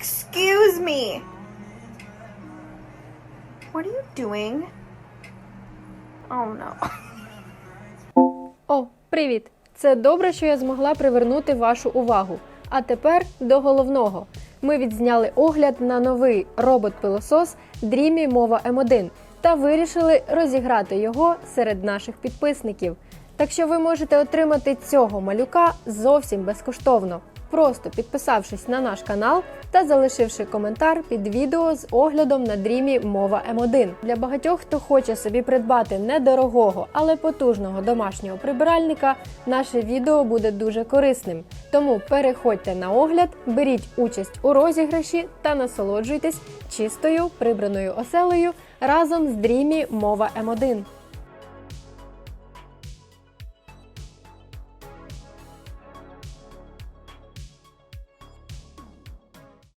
Excuse me. What are you doing? Oh no. О, привіт! Це добре, що я змогла привернути вашу увагу. А тепер до головного. Ми відзняли огляд на новий робот-пилосос Dreamy Mova M1 та вирішили розіграти його серед наших підписників. Так що ви можете отримати цього малюка зовсім безкоштовно, просто підписавшись на наш канал та залишивши коментар під відео з оглядом на Dreamy Mova M1. Для багатьох, хто хоче собі придбати недорогого, але потужного домашнього прибиральника, наше відео буде дуже корисним. Тому переходьте на огляд, беріть участь у розіграші та насолоджуйтесь чистою прибраною оселею разом з Dreamy Mova M1.